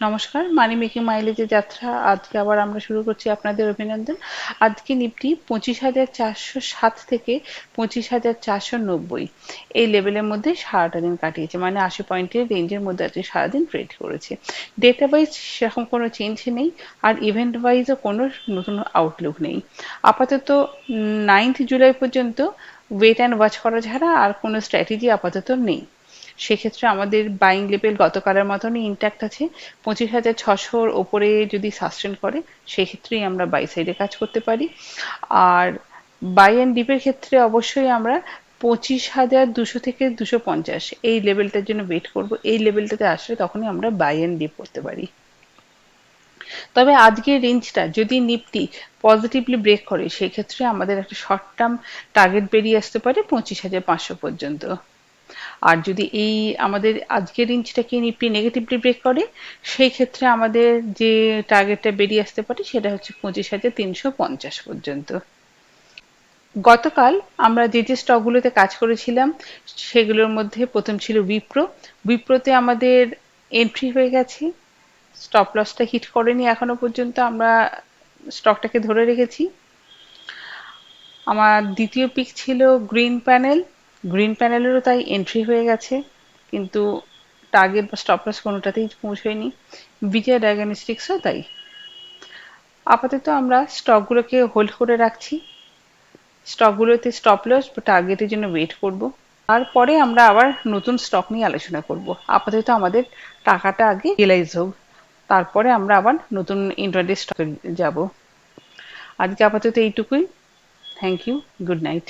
নমস্কার, মানি মেকিং মাইলেজের যাত্রা। আজকে আবার আমরা শুরু করছি আপনাদের অভিনন্দন। আজকে নিফটি পঁচিশ হাজার চারশো সাত থেকে পঁচিশ হাজার চারশো নব্বই। এই লেভেলের মধ্যে সারাটা দিন কাটিয়েছে মানে আশি পয়েন্টের রেঞ্জের মধ্যে আজকে সারাদিন ট্রেড করেছে। ডেটা ওয়াইজ সেরকম কোনো চেঞ্জ নেই, আর ইভেন্ট ওয়াইজও কোনো নতুন আউটলুক নেই। আপাতত নাইন্থ জুলাই পর্যন্ত ওয়েট অ্যান্ড ওয়াচ করা ছাড়া আর কোনো স্ট্র্যাটেজি আপাতত নেই। সেক্ষেত্রে আমাদের বাইং লেভেল গতকালের মতনই ইন্ট্যাক্ট আছে। পঁচিশ হাজার ছশোর ওপরে যদি সাস্টেন করে, সেক্ষেত্রেই আমরা বাই সাইডে কাজ করতে পারি। আর বাই অ্যান্ড ডিপের ক্ষেত্রে অবশ্যই আমরা পঁচিশ হাজার দুশো থেকে দুশো পঞ্চাশ এই লেভেলটার জন্য ওয়েট করব। এই লেভেলটাতে আসলে তখনই আমরা বাই অ্যান্ড ডিপ করতে পারি। তবে আজকের রেঞ্জটা যদি নিফটি পজিটিভলি ব্রেক করে, সেক্ষেত্রে আমাদের একটা শর্ট টার্ম টার্গেট বেরিয়ে আসতে পারে পঁচিশ হাজার পাঁচশো পর্যন্ত। আর যদি এই আমাদের আজকের রেঞ্জটাকে নিফটি নেগেটিভলি ব্রেক করে, সেই ক্ষেত্রে আমাদের যে টার্গেটটা বেরিয়ে আসতে পারে সেটা হচ্ছে পঁচিশ হাজার তিনশো পঞ্চাশ পর্যন্ত। গতকাল আমরা যে যে স্টকগুলোতে কাজ করেছিলাম, সেগুলোর মধ্যে প্রথম ছিল উইপ্রো উইপ্রোতে আমাদের এন্ট্রি হয়ে গেছে। স্টপ লসটা হিট করেনি এখনও পর্যন্ত আমরা স্টকটাকে ধরে রেখেছি। আমার দ্বিতীয় পিক ছিল গ্রিন প্যানেল গ্রিন প্যানেলেরও তাই এন্ট্রি হয়ে গেছে, কিন্তু টার্গেট বা স্টপ লস কোনোটাতেই পৌঁছয়নি। বিজয় ডায়াগনস্টিক্সও তাই। আপাতত আমরা স্টকগুলোকে হোল্ড করে রাখছি। স্টকগুলোতে স্টপ লস বা টার্গেটের জন্য ওয়েট করব। তারপরে আমরা আবার নতুন স্টক নিয়ে আলোচনা করব। আপাতত আমাদের টাকাটা আগে রিয়েলাইজ হোক। তারপরে আমরা আবার নতুন ইন্টারডে স্টকে যাব। আজকে আপাতত এইটুকুই। Thank you good night